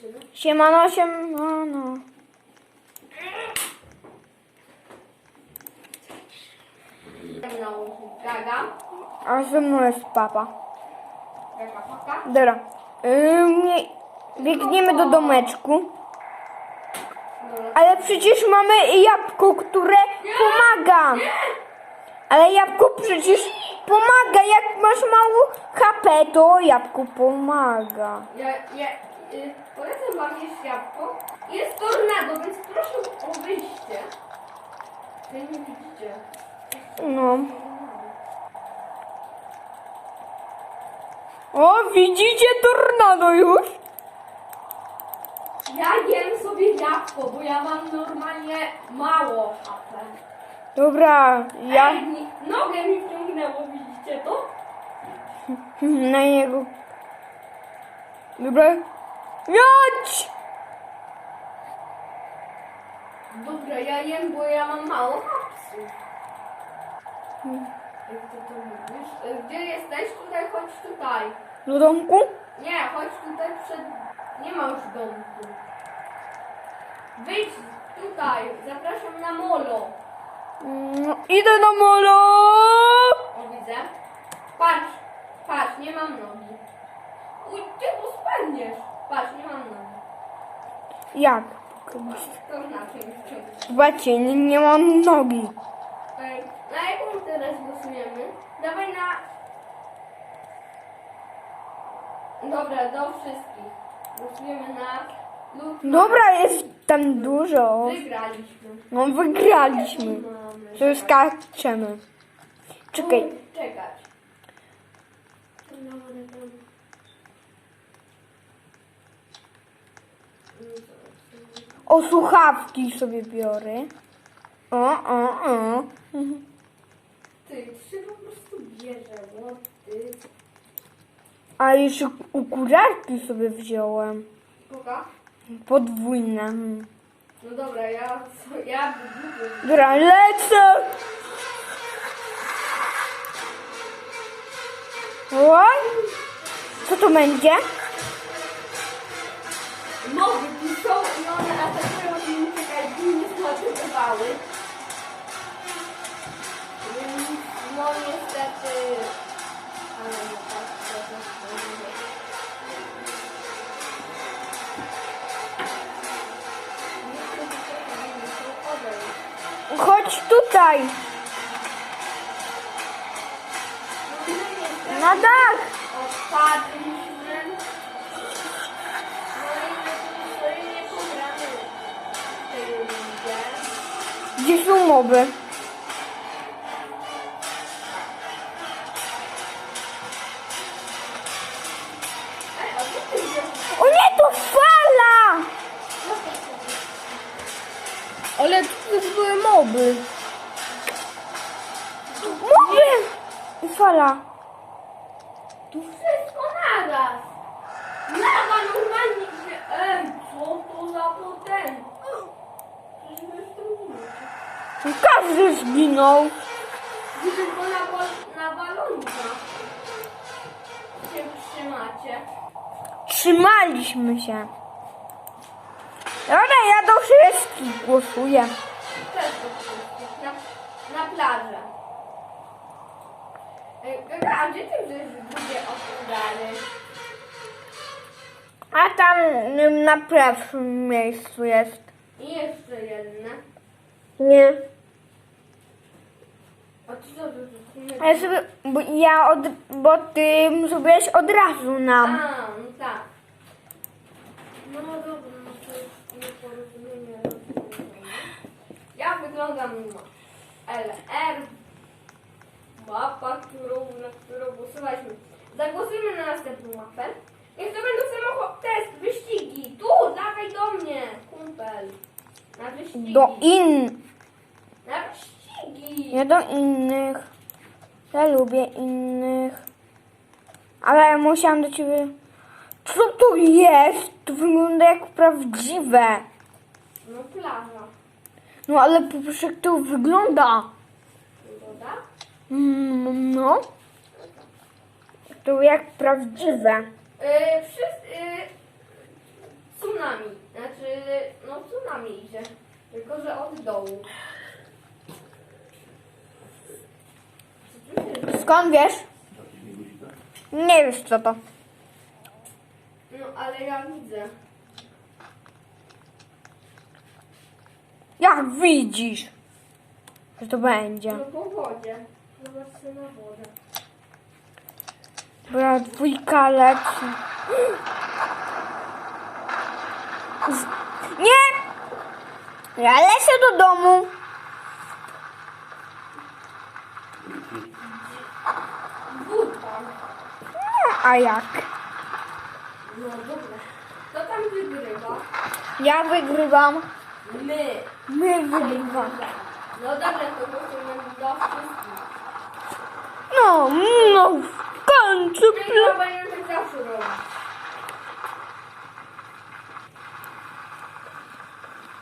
No. Siemano, siemano. No. A ze mną jest papa. Dobra. Nie- biegniemy do domeczku. Ale przecież mamy jabłko, które pomaga. Ale jabłko przecież pomaga. Jak masz mało HP, to jabłko pomaga. Polecam wam jeść jabłko. Jest tornado, więc proszę o wyjście. Wy nie widzicie. No. O, widzicie tornado już? Ja jem sobie jabłko, bo ja mam normalnie mało HP. Dobra, ja Ej, mi- nogę mi wciągnęło, widzicie to? na niego. Dobra. Jadź! Dobra, ja jem, bo ja mam mało hapsów. Jak ty to mówisz? Y, Gdzie jesteś? Tutaj, chodź tutaj. Do domku? Nie, chodź tutaj przed... Nie ma już domku. Wyjdź tutaj. Zapraszam na molo. No, idę do molo! O, widzę. Patrz, patrz, nie mam nogi. Uj, ty, bo spadniesz. Patrz, nie mam nogi. Jak? To znaczy mi wciągnąć. Zobaczcie, nie, nie mam nogi. Ej, Na jaką teraz głosujemy? Dawaj na... Dobra, do wszystkich. Głosujemy na... lub na- Dobra, jest tam dużo. Wygraliśmy. No, wygraliśmy. Mamy. To skaczemy. Czekaj. Czekać. O, słuchawki sobie biorę. O, o, o. Ty, trzy po prostu bierze, what ty. A jeszcze ukurzarki sobie wziąłem. Koka? Podwójne. No dobra, ja... Ja... Dobra, lecę! Oj! Co to będzie? Nogi tu zlatywały. Więc no niestety... Ale no tak, to nie odejść. Chodź tutaj! No niestety Na dach! Gdzie są moby? O nie, to fala! Ale też były moby. Moby! Fala. Tu wszystko naraz. Lawa normalnie idzie. Ej, co to za potem? Przecież my w tym minucie. Każdy zginął. Wy tylko na, na balonika się trzymacie. Trzymaliśmy się. Dobra, ja do wszystkich głosuję. Też to wszystkich. Na, na plażę. A gdzie ty wziąłeś drugie okulary? A tam na pierwszym miejscu jest. I jeszcze jedne. Nie. A ty co, to, to, A ja sobie, bo ja od, bo ty zrobiłeś od razu A, nam. no tak. No dobra, no to jest nieporozumienie. Ja wyglądam na LR. Mapa, którą, na którą głosowaliśmy. Zagłosujmy na następną mapę. Niech to będą samochód, test, wyścigi. Tu, dawaj do mnie, kumpel. Na wyścigi. Do in. Na wyścigi. Nie do innych. Ja lubię innych. Ale musiałam do ciebie. Co to jest? To wygląda jak prawdziwe. No plaża. No ale popatrz jak to wygląda. Woda? Mm, No. To jak prawdziwe. Yy, wszyscy, yy, nami idzie. Tylko, że od dołu. Co tu się Skąd wiesz? Nie wiesz co to. No, ale ja widzę. Jak widzisz, że to będzie. No po wodzie. Zobaczcie na wodę. Dobra, dwójka leci. Z- Nie! Ja lecę do domu. Wódka. No, A jak? No dobra. Kto tam wygrywa? Ja wygrywam. My. My wygrywamy. No dobra, to głosujemy dla wszystkich. No, no, w końcu. My pla- to będziemy zawsze robić.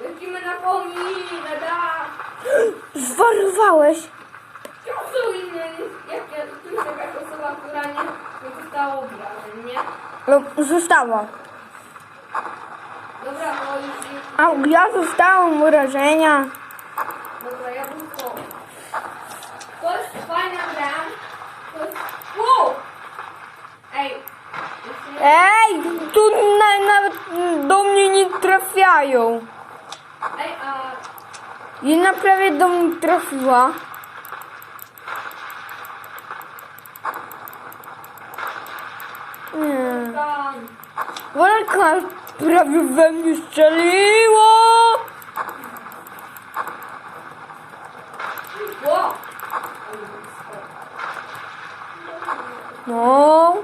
Lecimy na pomnik, na dach. Zwariowałeś. Głosujmy. Jak ja, tu jest jakaś osoba, która nie, nie dostała obrażeń, nie? No, została. Dobra, no już... A ja zostałam urażenia. Dobra, ja bym to... To jest fajna gra. To jest... Wow! Ej. Ej, tu na, nawet do mnie nie trafiają. Ej, a... Jedna prawie do mnie trafiła. Nie. Tam... Walka prawie we mnie strzeliło. No.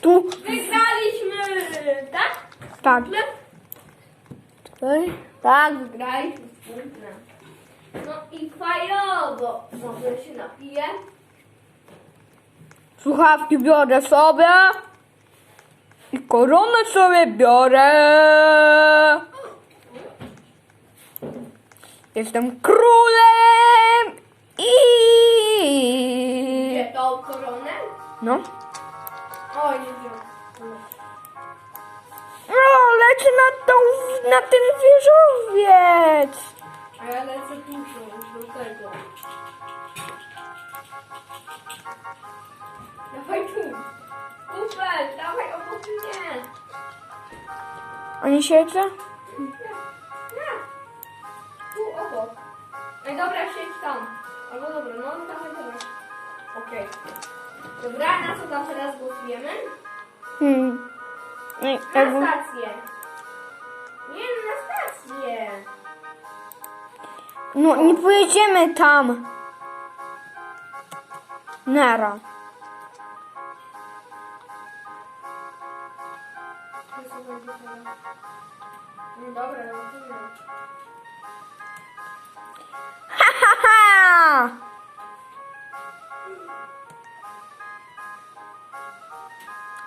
Tu. Wygraliśmy! Tak? Tak. Tutaj. Tak. Wygraliśmy. No i fajowo. Może się napiję? Słuchawki biorę sobie. I koronę sobie biorę. Jestem królem. I... Gdzie tą koronę? No. Oj, nie wziąłem. No, lecę na, tą, na ten wieżowiec. A ja lecę tu do tego. Dawaj tu. Kupel, dawaj obok mnie. Oni siedzą? Nie, nie. Tu obok. Ej, dobra, siedź tam. Albo dobra, no dawaj, dobra. Okej. Dobra, na co tam teraz głosujemy? Hmm. Ej, Na stację. Nie, no na stację. No, nie pojedziemy tam. Nara. No dobra, no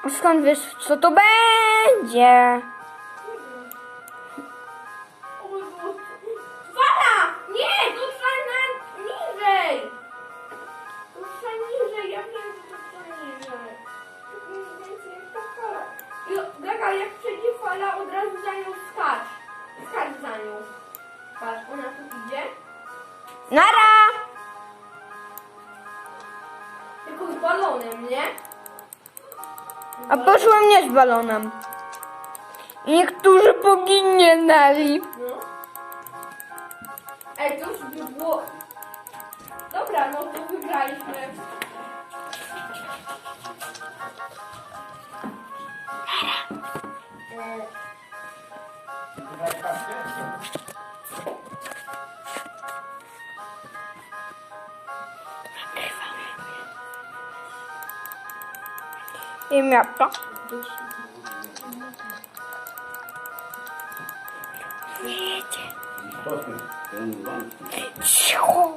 Skąd wiesz, co to będzie? Jak przejdzie fala, od razu za nią skacz. Skacz za nią. Patrz, ona tu idzie. Nara! Tylko z balonem, nie? A poszłem nie z balonem. Niektórzy poginęli. No. Ej, to już by było... Dobra, no to wygraliśmy. I to? Wiecie. Cicho.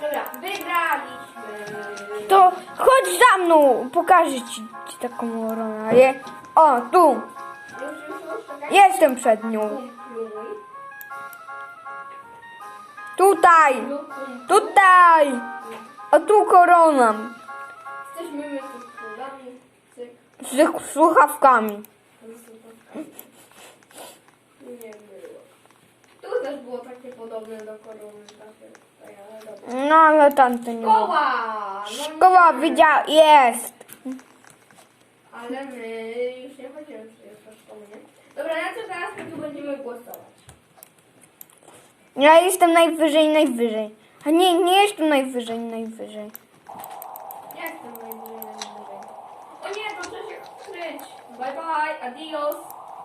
Dobra, wygraliśmy. To chodź za mną, pokażę ci, ci taką koronę. Je- O, tu, jestem przed nią. Tutaj, tutaj. A tu korona z słuchawkami. Nie było. Tu też było takie podobne do korony, takie. No ale tamte nie ma. Szkoła! No Szkoła nie. widział, jest. Ale my już nie chodzimy przecież do szkoły, nie? Dobra, na co teraz my tu będziemy głosować? Ja jestem najwyżej, najwyżej. A nie, nie jestem najwyżej, najwyżej. Ja jestem najwyżej, najwyżej. O nie, to trzeba się kryć. Bye bye, adios.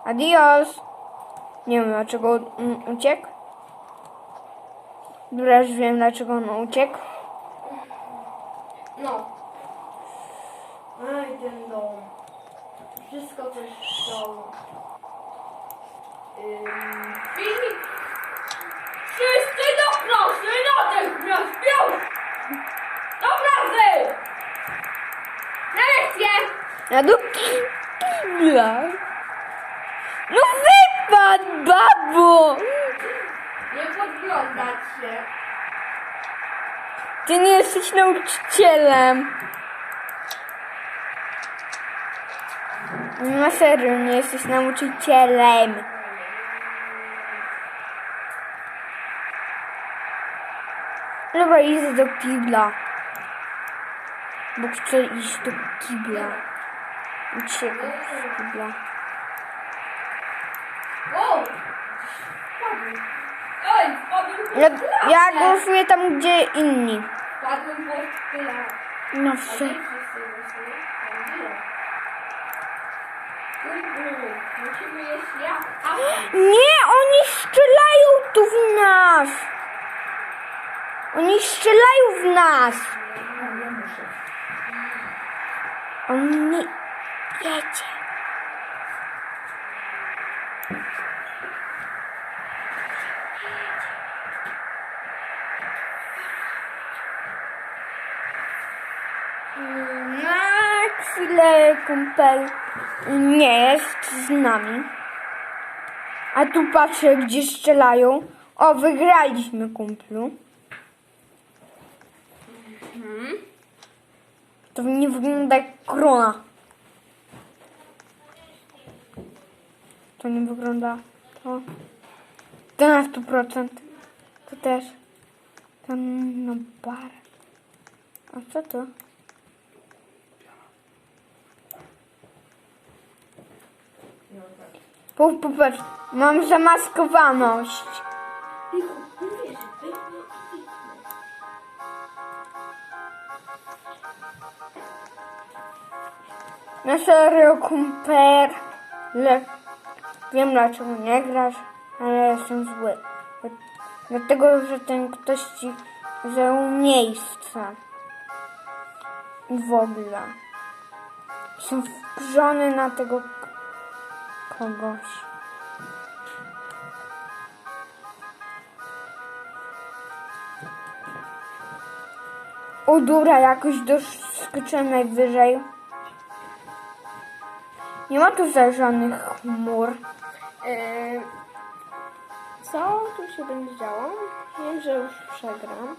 Adios. Nie wiem dlaczego on uciekł. Dobra, już wiem dlaczego on uciekł. No. Aj, ten dom. Wszystko coś chciało. Ym, filmik. Wszyscy do klasy natychmiast już! Do klasy! Na lekcję! Do kibla. No wypadł, babo. Nie podglądać się. Ty nie jesteś nauczycielem. Na serio, nie jesteś nauczycielem. Dobra, idę do kibla. Bo chcę iść do kibla. Uciekam z kibla. O! Spadłem. Oj, spadłem Ja, ja głosuję tam, gdzie inni. No A gdzie se. wszyscy głosują? Tam było. Kurde, Musimy jeść jabłka. Nie, oni strzelają tu w nas. Oni strzelają w nas. On nie jedzie. Na chwilę kumpel nie jest z nami. A tu patrzę, gdzie strzelają. O, wygraliśmy, kumplu. To nie wygląda jak krona. To nie wygląda. To. To na 100%. To też. Tam na bar. A co to? Popatrz, mam zamaskowaność. Na serio, kumpel. Le... Wiem dlaczego nie grasz, ale jestem zły. Dlatego, że ten ktoś ci zajął miejsce. I w ogóle. Jestem wkurzony na tego kogoś. O dura, jakoś doskoczyłem najwyżej. Nie ma tu żadnych chmur. Eee, co tu się będzie działo? Wiem, że już przegram.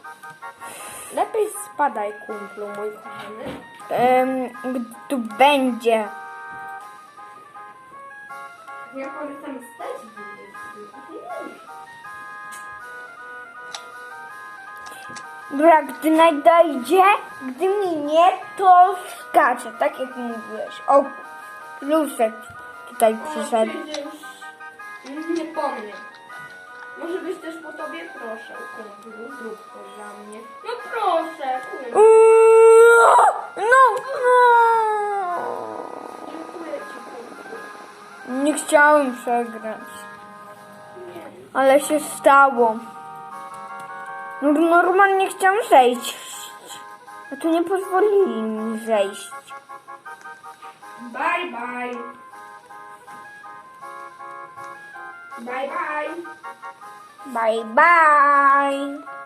Lepiej spadaj, kumplu, mój kochany. Gdy tu będzie. Ja korzystam z też Dobra, gdy nadejdzie, gdy minie, to skacze, tak jak mówiłeś. O, Lusek tutaj przyszedł. Przecież nie po mnie. Może być też po tobie, proszę, kumplu, zrób to dla mnie. No proszę, kumplu. Chciałem przegrać, ale się stało. No, Normalnie chciałem zejść. A tu nie pozwolili mi zejść. Bye, bye. Bye, bye. Bye bye.